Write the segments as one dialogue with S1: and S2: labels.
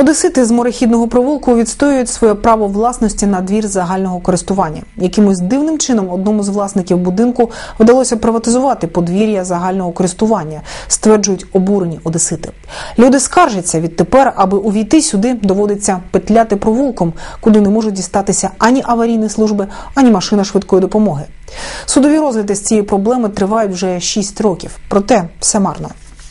S1: Одесити з морехідного провулку відстоюють своє право власності на двір загального користування. Якимось дивним чином одному з власників будинку вдалося приватизувати подвір'я загального користування, стверджують обурені одесити. Люди скаржаться відтепер, аби увійти сюди, доводиться петляти провулком, куди не можуть дістатися ані аварійні служби, ані машина швидкої допомоги. Судові розгляди з цієї проблеми тривають вже 6 років. Проте все марно.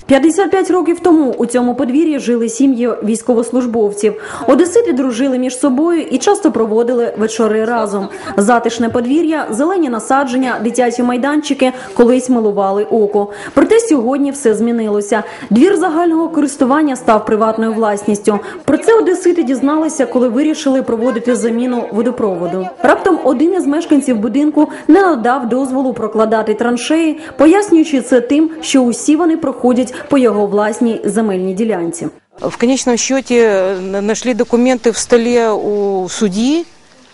S2: 55 років тому у цьому подвір'ї жили сім'ї військовослужбовців. Одесити дружили між собою і часто проводили вечори разом. Затишне подвір'я, зелені насадження, дитячі майданчики колись милували око. Проте сьогодні все змінилося. Двір загального користування став приватною власністю. Про це одесити дізналися, коли вирішили проводити заміну водопроводу. Раптом один із мешканців будинку не надав дозволу прокладати траншеї, пояснюючи це тим, що усі вони проходять по його власній земельній ділянці.
S3: В конечном счете э, нашли документы в столе у судьи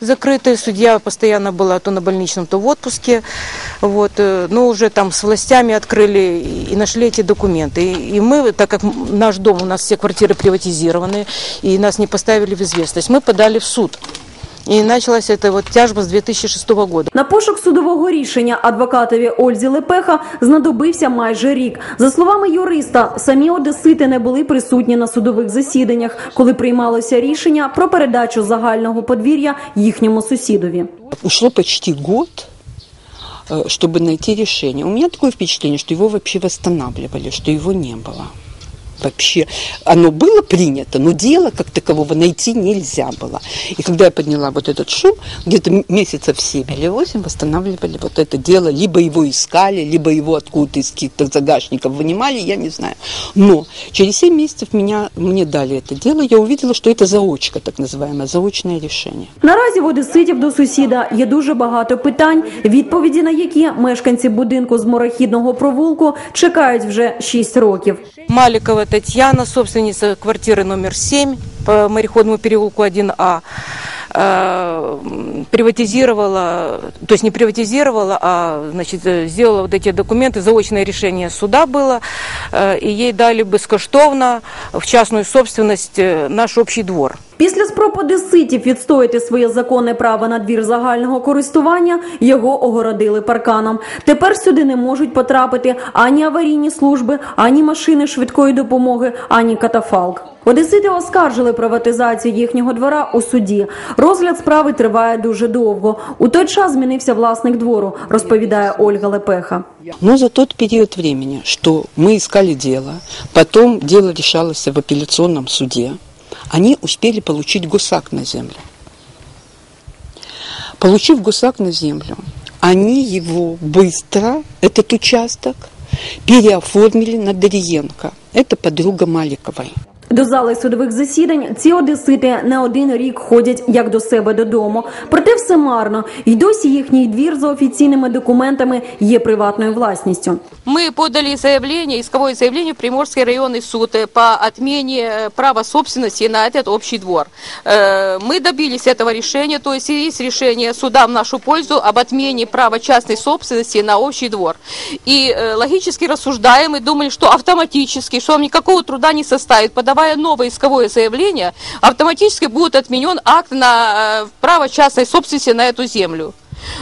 S3: закрытые. Судья постоянно была то на больничном, то в отпуске. Вот, э, но уже там с властями открыли и- и нашли эти документы. И, и мы, так как м- наш дом, у нас все квартиры приватизированы, и нас не поставили в известность, мы подали в суд. И началась эта вот тяжба с 2006 года.
S2: На пошук судового рішення адвокатові Ользі Лепеха знадобився майже рік. За словами юриста, самі одесити не були присутні на судових засіданнях, коли приймалося рішення про передачу загального подвір'я їхньому сусідові.
S4: Ушло почти год, э, чтобы найти решение. У меня такое впечатление, что его вообще восстанавливали, что его не было. Вообще, оно было принято, но дело как такового найти нельзя было. И когда я подняла вот этот шум, где-то м- месяцев 7 или 8 восстанавливали вот это дело, либо его искали, либо его откуда-то из каких-то загашников вынимали, я не знаю. Но через 7 месяцев меня, мне дали это дело, я увидела, что это заочка, так называемое, заочное решение.
S2: Наразі в одеситів до сусіда є дуже багато питань, відповіді на які мешканці будинку з морохідного провулку чекають вже 6 років.
S3: Татьяна, собственница квартиры номер 7 по мореходному переулку 1А, э, приватизировала, то есть не приватизировала, а значит, э, сделала вот эти документы, заочное решение суда было, э, и ей дали бескоштовно в частную собственность наш общий двор.
S2: Після спроб одеситів відстояти своє законне право на двір загального користування його огородили парканом. Тепер сюди не можуть потрапити ані аварійні служби, ані машини швидкої допомоги, ані катафалк. Одесити оскаржили приватизацію їхнього двора у суді. Розгляд справи триває дуже довго. У той час змінився власник двору, розповідає Ольга Лепеха.
S4: Но за тот период времени, что мы искали дело, потом дело решалось в апелляционном суде, они успели получить гусак на землю. Получив гусак на землю, они его быстро, этот участок, переоформили на Дариенко. Это подруга Маликовой.
S2: До зали судових засідань ці одесити не один рік ходять як до себе додому. Проте все марно, і досі їхній двір за офіційними документами є приватною власністю.
S5: Мы подали заявление, исковое заявление в Приморский районный суд э, по отмене э, права собственности на этот общий двор. Э, Мы добились этого решения, то есть есть решение суда в нашу пользу об отмене права частной собственности на общий двор. И э, логически рассуждаем и думали, что автоматически, что вам никакого труда не составит, подавая новое исковое заявление, автоматически будет отменен акт на э, право частной собственности на эту землю.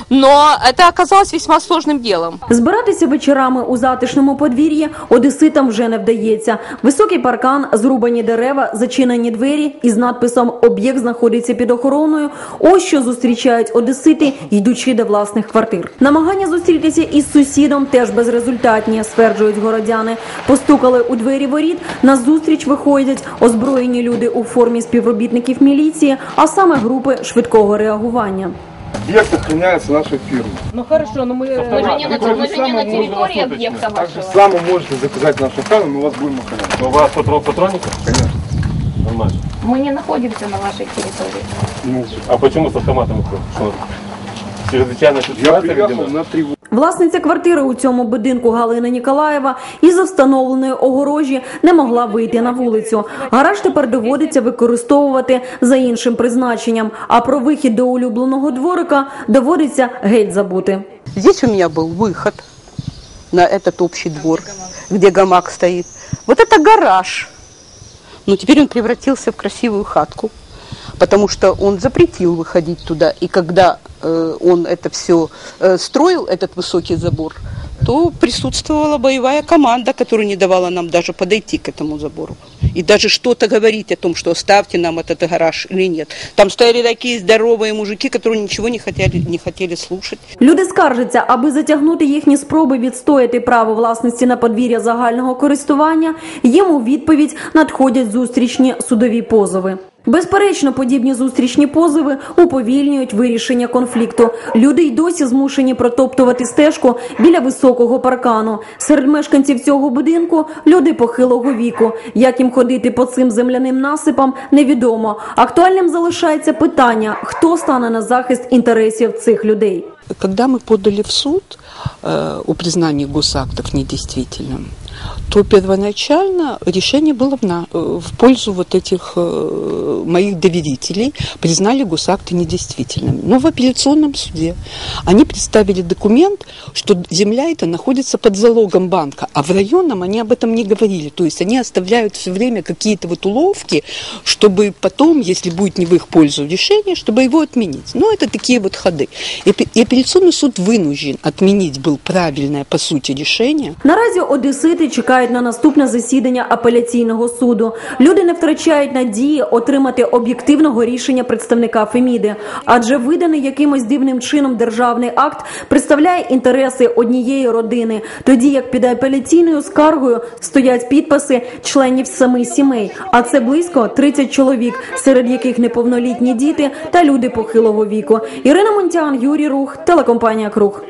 S5: Но это оказалось весьма сложным делом.
S2: Збиратися вечорами у затишному подвір'ї одеситам вже не вдається. Високий паркан, зрубані дерева, зачинені двері із надписом Об'єкт знаходиться під охороною. Ось що зустрічають одесити, йдучи до власних квартир. Намагання зустрітися із сусідом теж безрезультатні, стверджують городяни. Постукали у двері воріт. На зустріч виходять озброєні люди у формі співробітників міліції, а саме групи швидкого реагування.
S6: Объект охраняется нашей фирмой.
S3: Ну хорошо, но мы...
S6: Мы же не на, территории объекта вашего. Так же само можете заказать нашу охрану, мы вас будем охранять.
S7: У вас патрон патронников?
S6: Конечно.
S7: Нормально.
S8: Мы не находимся на вашей территории.
S6: Ну,
S7: А почему с автоматом? Что? Чрезвычайная
S6: я
S7: ситуация,
S6: приехал
S7: видимо?
S6: на тревогу.
S2: Власниця квартири у цьому будинку Галина Ніколаєва із-за встановленої огорожі не могла вийти на вулицю. Гараж тепер доводиться використовувати за іншим призначенням. А про вихід до улюбленого дворика доводиться геть забути.
S9: Здесь у меня был выход на этот общий двор, где гамак стоит. Вот это гараж. Но теперь он превратился в красивую хатку, потому что он запретил выходить туда. И когда э, он это все э, строил, этот высокий забор, то присутствовала боевая команда, которая не давала нам даже подойти к этому забору. И даже что-то говорить о том, что оставьте нам этот гараж или нет. Там стояли такие здоровые мужики, которые ничего не хотели, не хотели слушать.
S2: Люди скаржаться, аби затягнути їхні спроби відстояти право власності на подвір'я загального користування, їм у відповідь надходять зустрічні судові позови. Безперечно, подібні зустрічні позови уповільнюють вирішення конфлікту. Люди й досі змушені протоптувати стежку біля високого паркану. Серед мешканців цього будинку люди похилого віку. Як їм ходити по цим земляним насипам, невідомо. Актуальним залишається питання: хто стане на захист інтересів цих людей.
S4: Когда мы подали в суд э, о признании госактов недействительным, то первоначально решение было в, на- э, в пользу вот этих э, моих доверителей, признали госакты недействительными. Но в апелляционном суде они представили документ, что земля эта находится под залогом банка, а в районном они об этом не говорили. То есть они оставляют все время какие-то вот уловки, чтобы потом, если будет не в их пользу решение, чтобы его отменить. Но это такие вот ходы. И апе- и апелляционный суд вынужден отменить был правильное по сути решение,
S2: Наразі одесити чекають на наступне засідання апеляційного суду. Люди не втрачають надії отримати об'єктивного рішення представника Феміди, адже виданий якимось дивним чином державний акт представляє інтереси однієї родини, тоді як під апеляційною скаргою стоять підписи членів семи сімей, а це близько 30 чоловік, серед яких неповнолітні діти та люди похилого віку. Ірина Монтян, Юрій Рух, телекомпанія Круг.